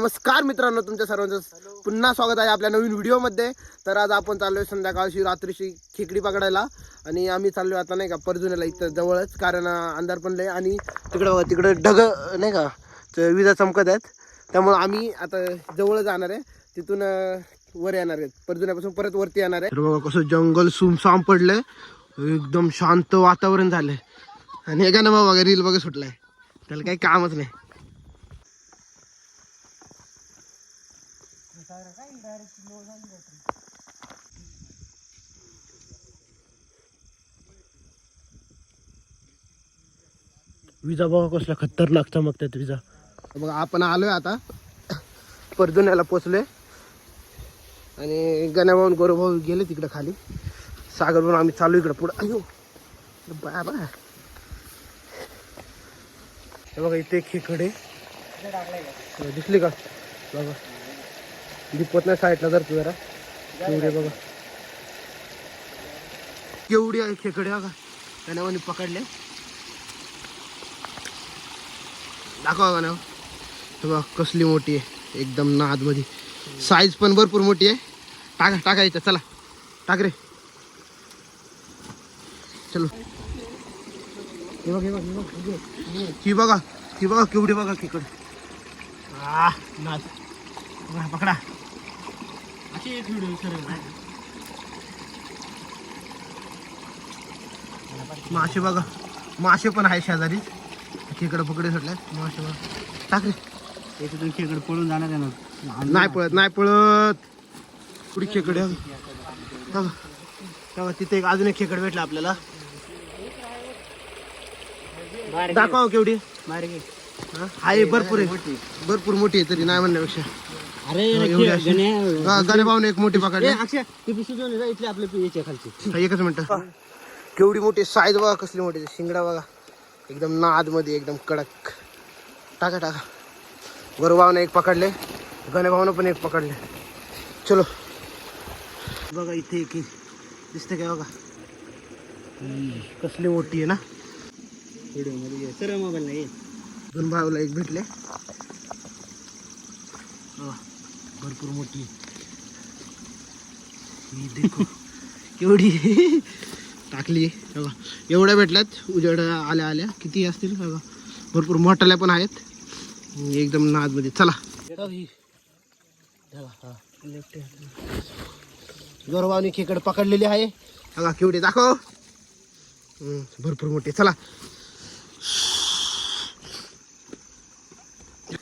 नमस्कार मित्रांनो तुमच्या सर्वांचं पुन्हा स्वागत आहे आपल्या नवीन व्हिडिओमध्ये. तर आज आपण चाललोय संध्याकाळची रात्रीची खेकडी पकडायला. आणि आम्ही चाललोय आता नाही का परजुनेला इथं जवळच कारण अंधार पण लय आणि तिकडं बघा तिकडं ढग नाही का विजा चमकत आहेत. त्यामुळं आम्ही आता जवळ जाणार आहे. तिथून वर येणार आहेत. परजुन्यापासून परत वरती येणार आहे. बघा कसं जंगल सुमसाम पडलंय. एकदम शांत वातावरण झालंय. आणि हे ना बघा रील बघा सुटलाय. त्याला काही कामच नाही. विजा बघा कसला खतरनाक चमकतात विजा. बघा आपण आलोय आता. परजुन्याला पोचलोय. आणि गण्याभाऊन गोरभाऊ गेले तिकडे खाली. सागर आम्ही चालू इकडे पुढं. अयो बा बा बघा इथे खेकडे दिसले का? बघा. दिपत नाही साईडला जर तू जरा. केवढे बघा. केवढी आहे खेकडे बघा. त्याने गण्याभाऊनी पकडले. दाखवा का ना. हे बघा कसली मोठी आहे. एकदम नादमध्ये साईज पण भरपूर मोठी आहे. टाका टाकायचं चला. टाक रे. चलो. हे बघ हे बघ हे बघ, ही बघा. ही बघा केवढी बघा खेकडे. हा नाद. पकडा. अशी एक व्हिडिओ सरळ मासे बघा मासे पण आहे शेजारी. खेकडं पकडे सुटल्यात मासे बघा टाक रे. याच्यातून खेकडे पळून जाणार आहे ना. नाही पळत नाही पळत. पुढी खेकड आहे. बघा बघा तिथे एक अजून एक खेकड भेटला आपल्याला. दाखवा केवढी. हा? आहे भरपूर आहे. भरपूर मोठी आहे तरी नाही म्हणण्यापेक्षा. अरे एवढी अशी. हा, गणे भाऊने एक मोठी जा, इथली आपल्या याच्या खालची. एकच मिनिट. केवढी मोठी साईज बघा कसली मोठी शिंगडा बघा. एकदम नादमध्ये एकदम कडक. टाका टाका. गुरुभावने एक पकडले. गणेभावनं पण एक पकडले. चलो. बघा इथे एक दिसते काय बघा? कसली मोठी आहे ना? व्हिडिओमध्ये घे. सरळ मोबाईल नाही. दोन भावाला एक भेटले. बघा, भरपूर मोठी. ही देखो केवढी टाकली बघा एवढ्या भेटल्यात उजेड आल्या आल्या. किती असतील बघा. भरपूर मोठाल्या पण आहेत. एकदम नादमध्ये चला. गौरवानी खेकड पकडलेली आहे. बघा केवढी दाखव. भरपूर मोठी. चला.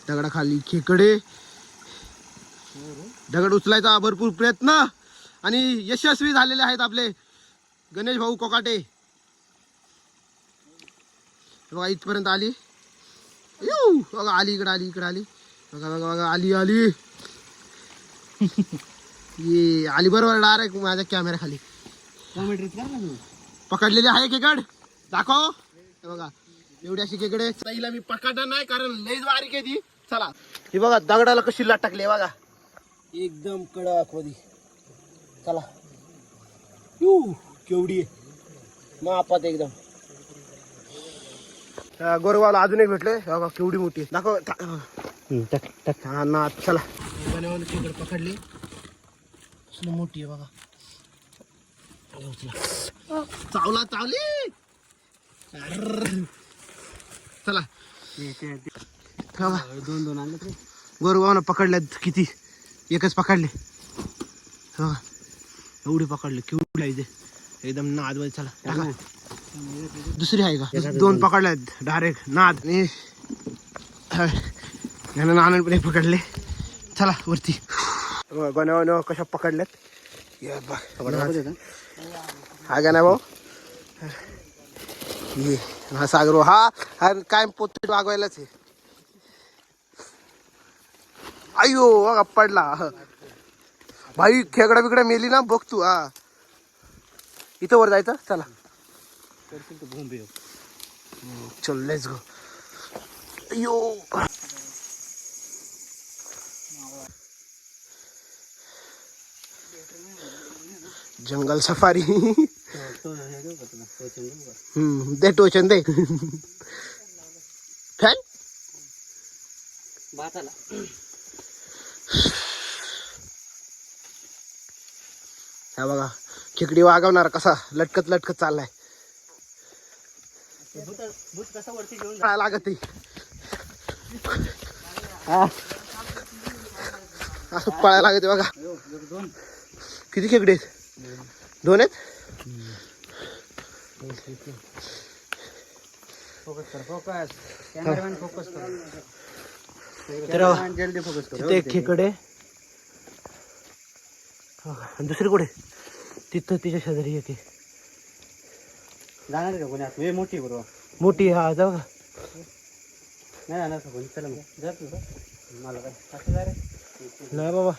दगडाखाली खेकडे दगड उचलायचा भरपूर प्रयत्न. आणि यशस्वी झालेले आहेत आपले गणेश भाऊ कोकाटे. बघा इथपर्यंत आली. येऊ बघा आली इकडे आली इकडे आली. बघा बघा बघा आली आली. ये आली बरोबर डायरेक्ट माझ्या कॅमेरा खाली. पकडलेली आहे खेकड. दाखव. बघा एवढी अशी ताईला मी पकडणार नाही कारण लईच बारीक आहे ती. चला. ही बघा दगडाला कशी लाट टाकली बघा. एकदम कडकमध्ये चला. यू केवढी आहे. मापात एकदम. गोरवाला अजून एक भेटले बघा केवढी मोठी आहे. दाखव टा- टक टक. हा ना चला. खेकड पकडली. मोठी आहे बघा. चावला चावली. चला. दोन दोन आणले तरी गोरगावनं पकडल्यात किती? एकच पकडले. बघा. एवढी पकडले. केवढी आहे एकदम नादमध्ये चला. टाका. दुसरी आहे का? दोन पकडले डायरेक्ट नाद. आणि यानं पण पकडले. चला वरती. गण्यावानं कशा पकडल्यात? हा का नाही भाऊ? हा सागर. हा हा काय पोत वागवायलाच आहे. अयो बघा पडला. भाई खेकडा बिकडा मेली ना बघ तू हा. इथं वर जायचं चला. चल लेट्स गो अयो. जंगल सफारी. हम्म दे टोचन दे. फॅन? भाताला हा बघा खेकडी वागवणार कसा लटकत लटकत चाललाय. लागत हा. असं पळायला लागत बघा. किती खेकडे आहेत? दोन आहेत? फोकस कर. फोकस तर खेकडे. हा, दुसरी कुठे? तिथं तिच्या शेजारी येते जाणार आहे का कोणी आत? हे मोठी बरोबर. मोठी हा जाऊ का? नाही जाणार का कोणी? चला मग. जा तू जा. मला काय? असं जा रे. नाही बाबा.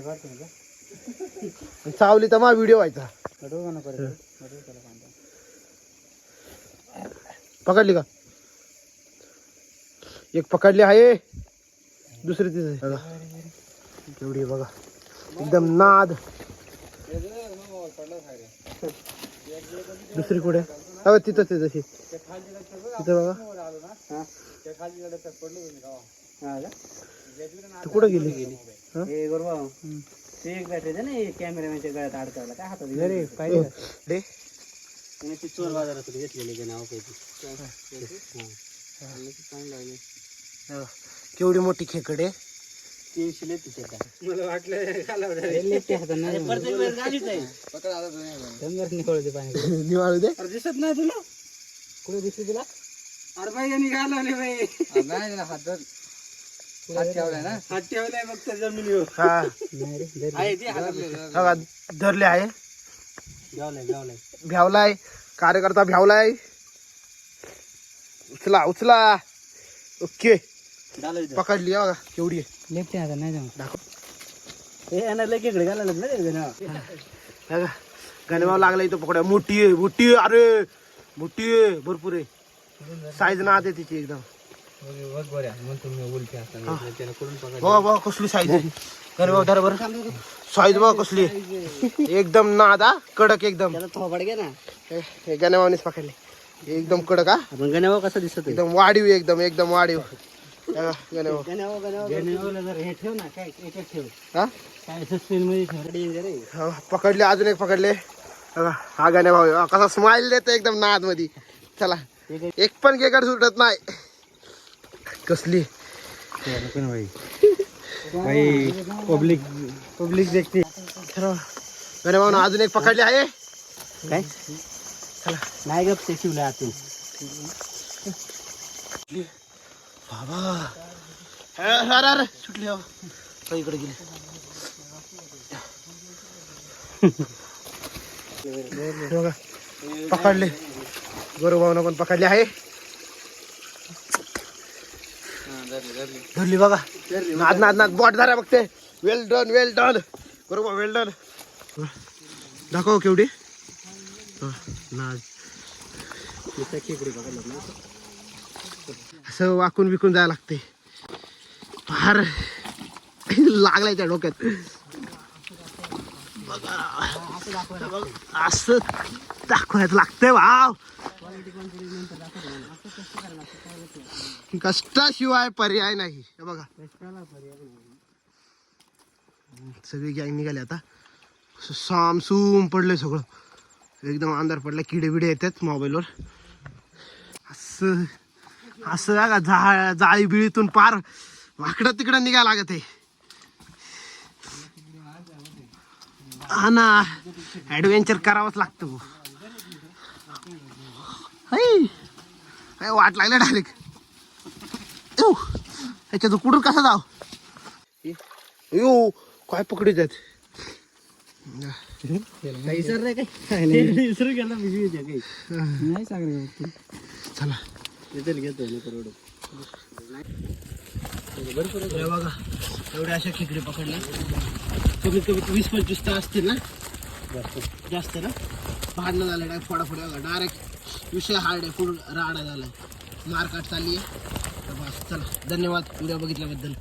काढतो? चावली तर मा व्हिडिओ व्हायचा. कडू का नको रे? कडू त्याला कांदा. पकडली का? एक पकडली आहे. दुसरी तिथे. बघा आहे बघा. एकदम नाद. दुसरी कुठे? हो तिथं ते जशी. तिथं का? तू कुठं गेली? गुरुभाऊ, ते एक बॅटरी ना कॅमेरामॅनच्या गळ्यात काय हातात ती चोर बाजारात घेतलेली नाव काही. केवढी मोठी खेकडे मला वाटलं लेते हातात नाही प्रत्येक वेळेस गाडीच आहे. डंगर निघळते पाणी. निवाळू दे. अरे दिसत नाही तुला? कुठे दिसते तुला? अरे बाई यांनी घालवले बाई. नाही हात हात ठेवलाय ना? हात ठेवलाय फक्त जमिनीवर. हा. आहे ते हातात. बघा धरले आहे. घ्यावलाय घ्यावलाय. भ्यावलाय. कार्यकर्ता भ्यावलाय. उचला उचला. ओके. पकडली बघा केवढी आहे. लेफ्ट हातात नाही जाऊ. दाखव. हे यांना घालायला ना गणभाव लागला इथं पकड्या. मोठी आहे मोठी अरे! मोठी आहे भरपूर आहे. साईज ना आहे तिची एकदम. बघ बऱ्या म्हणतो मी उलटी हातात त्याला करून पकड बघा बघा कसली साईज आहे. गणभाव धरा बरं. साईज बघा कसली आहे. एकदम नाद कडक एकदम. त्याला थोबाड घे ना. हे- गणभावनेच पकडले. एकदम कडक हा. गण्यावर कसं दिसत एकदम वाढीव एकदम एकदम वाढीव. गण्यावर जर हे ठेव ना काय याच्यात ठेव? हा? काय सस्पेन मध्ये ठेव. डेंजर आहे. हो, पकडले अजून एक पकडले. बघा, हा गाण्या भाऊ. कसा स्माइल देतो एकदम नादमध्ये चला एक पण केकड सुटत नाही. कसली? भाई पब्लिक पब्लिक देखते गाण्या भाऊ अजून एक पकडले आहे. काय? चला. नाही गप ते शिवलं आतून. बाबा. अरे अरे, सुटली हो इकडे पकडले. गोरू पण पकडले आहे. धरली बघा. नाद नाद नाद बॉट धरा बघते. वेल डन वेल डन बरोबर वेल डन दाखव केवढी. नाद. खेकडी असं वाकून विकून जायला लागते. फार लागलाय त्या डोक्यात. बघा. असं दाखवायचं लागतंय वाव. कष्टाशिवाय पर्याय नाही. बघा. सगळी गॅंग निघाली आता. सामसूम पडलंय सगळं. एकदम अंधार पडला किडे बिडे येतात मोबाईलवर. असं. असं बघा जा जाळी बिळीतून पार वाकडं तिकडं निघायला लागत आहे. हा ना ऍडव्हेंचर करावंच लागतं. काय वाट लागल्या डायरेक्ट येऊ ह्याच्यात कुठून कसा जाव येऊ काय बिजवी काही नाही. चला. इथेच घेतो ना करोड हे बघा एवढ्या अशा खेकडे पकडल्या कमीत कमी वीस पंचवीस तर असतील ना? जास्त ना? भांडणं झालं डायरेक्ट फोडाफोडी बघा डायरेक्ट विषय हार्ड आहे फुल राडा आहे मारकाट चालली आहे. तर बस चला. धन्यवाद. व्हिडिओ बघितल्याबद्दल.